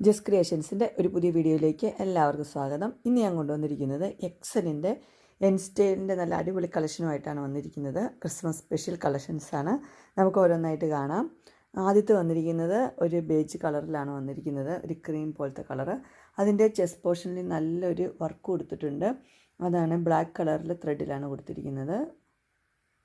ജസ് ക്രിയേഷൻസിന്റെ ഒരു പുതിയ വീഡിയോയിലേക്ക് എല്ലാവർക്കും സ്വാഗതം. ഇന്ന് ഞാൻ കൊണ്ടുവന്നിരിക്കുന്നത് എക്സലിന്റെ എൻസ്റ്റൈലിന്റെ നല്ല അടിപൊളി കളക്ഷനുമായിട്ടാണ് വന്നിരിക്കുന്നത്. ക്രിസ്മസ് സ്പെഷ്യൽ കളക്ഷൻസാണ്. നമുക്ക് ഓരോന്നായിട്ട് കാണാം. ആദ്യത്തെ വന്നിരിക്കുന്നത് ഒരു ബേജ് കളറിലാണ് വന്നിരിക്കുന്നത്. ഒരു ക്രീം പോലത്തെ കളറ്. അതിന്റെ ചെസ് പോർഷനിൽ നല്ലൊരു വർക്ക് കൊടുത്തിട്ടുണ്ട്. അതാണ് ബ്ലാക്ക് കളറിൽ ത്രെഡിലാണ് കൊടുത്തിരിക്കുന്നത്.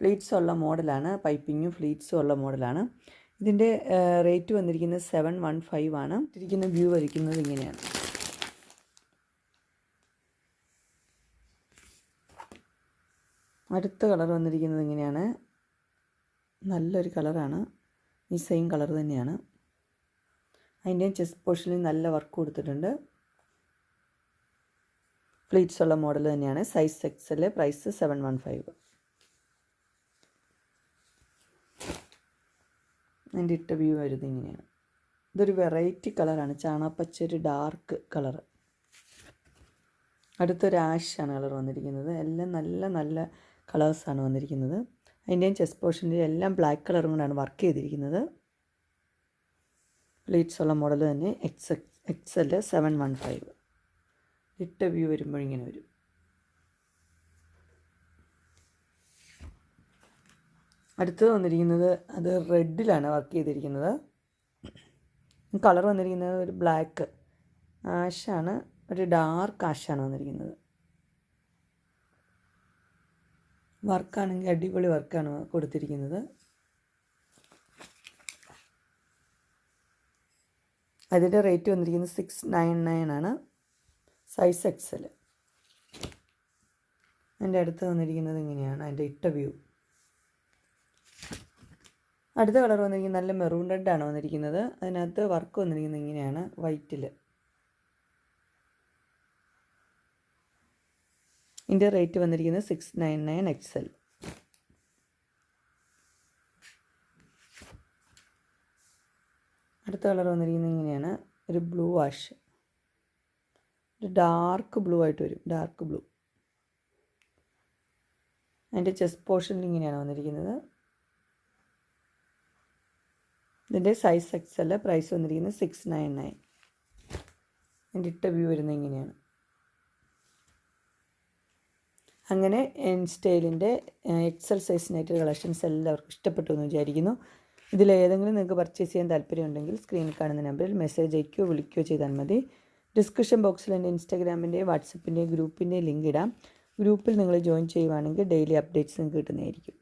ഫ്ലീറ്റ്സ് ഉള്ള മോഡലാണ് പൈപ്പിങ്ങും ഫ്ലീറ്റ്സും ഉള്ള മോഡലാണ് ഇതിന്റെ റേറ്റ് വന്നിരിക്കുന്നത് സെവൻ വൺ ഫൈവ് ആണ്. ഇരിക്കുന്ന വ്യൂ വരയ്ക്കുന്നത് ഇങ്ങനെയാണ്. അടുത്ത കളർ വന്നിരിക്കുന്നത് ഇങ്ങനെയാണ്. നല്ലൊരു കളറാണ്. ഈ സെയിം കളർ തന്നെയാണ്. അതിന്റെ ചെസ്റ്റ് പോർഷനിൽ നല്ല വർക്ക് കൊടുത്തിട്ടുണ്ട്. ഫ്ലീറ്റ്സ് ഉള്ള മോഡൽ തന്നെയാണ്. Size XL price seven one five. അതിന്റെ ഇട്ട വ്യൂ വരുന്നത് ഇങ്ങനെയാണ്. ഇതൊരു വെറൈറ്റി കളറാണ് ചാണാപ്പച്ച ഒരു ഡാർക്ക് കളറ് അടുത്തൊരു ആഷാണ് കളർ വന്നിരിക്കുന്നത്. എല്ലാം നല്ല നല്ല കളേഴ്സാണ് വന്നിരിക്കുന്നത്. അതിന്റെയും ചെസ്റ്റ് പോർഷന്റെ എല്ലാം ബ്ലാക്ക് കളറും കൊണ്ടാണ് വർക്ക് ചെയ്തിരിക്കുന്നത്. പ്ലീറ്റ്സ് ഉള്ള മോഡൽ തന്നെ X X L seven one five ഇട്ട വ്യൂ വരുമ്പോൾ ഇങ്ങനെ വരും. അടുത്തത് വന്നിരിക്കുന്നത് അത് റെഡിലാണ് വർക്ക് ചെയ്തിരിക്കുന്നത്. കളർ വന്നിരിക്കുന്നത് ഒരു ബ്ലാക്ക്. ആഷാണ് ഒരു ഡാർക്ക് ആഷാണ് വന്നിരിക്കുന്നത്. വർക്കാണെങ്കിൽ അടിപൊളി വർക്കാണ് കൊടുത്തിരിക്കുന്നത്. അതിന്റെ റേറ്റ് വന്നിരിക്കുന്നത് സിക്സ് നയൻ നയൻ ആണ്. സൈസ് എക്സൽ എന്റെ അടുത്ത് വന്നിരിക്കുന്നത് ഇങ്ങനെയാണ് അതിന്റെ ഇട്ട വ്യൂ. അടുത്ത കളർ വന്നിരിക്കുന്നത് നല്ല മെറൂൺ റെഡാണ് വന്നിരിക്കുന്നത്. അതിനകത്ത് വർക്ക് വന്നിരിക്കുന്നത് ഇങ്ങനെയാണ് വൈറ്റിൽ ഇതിന്റെ റേറ്റ് വന്നിരിക്കുന്നത് സിക്സ് നയൻ നയൻ എക്സൽ അടുത്ത കളർ വന്നിരിക്കുന്നത് ഇങ്ങനെയാണ് ഒരു ബ്ലൂ വാഷ് ഒരു ഡാർക്ക് ബ്ലൂ ആയിട്ട് വരും ഡാർക്ക് ബ്ലൂ അതിന്റെ ചെസ്റ്റ് പോർഷനിൽ ഇങ്ങനെയാണ് വന്നിരിക്കുന്നത്. ഇതിന്റെ സൈസ് എക്സ് അല്ല പ്രൈസ് വന്നിരിക്കുന്നത് സിക്സ് നയൻ നയൻ എന്റെ ഇട്ട വ്യൂ വരുന്നത് ഇങ്ങനെയാണ്. അങ്ങനെ എൻ സ്റ്റൈലിന്റെ എക്സൽ സൈസിനായിട്ട് കളക്ഷൻസ് എല്ലാവർക്കും ഇഷ്ടപ്പെട്ടു എന്ന് വിചാരിക്കുന്നു. ഇതിൽ ഏതെങ്കിലും നിങ്ങൾക്ക് പർച്ചേസ് ചെയ്യാൻ താല്പര്യമുണ്ടെങ്കിൽ സ്ക്രീനിൽ കാണുന്ന നമ്പറിൽ മെസ്സേജ് അയക്കുകയോ വിളിക്കുകയോ ചെയ്താൽ മതി. ഡിസ്ക്രിപ്ഷൻ ബോക്സിൽ എന്റെ ഇൻസ്റ്റാഗ്രാമിന്റെയും വാട്സപ്പിന്റെയും ഗ്രൂപ്പിന്റെയും ലിങ്ക് ഇടാം. ഗ്രൂപ്പിൽ നിങ്ങൾ ജോയിൻ ചെയ്യുവാണെങ്കിൽ ഡെയിലി അപ്ഡേറ്റ്സ് നിങ്ങൾക്ക് കിട്ടുന്നതായിരിക്കും.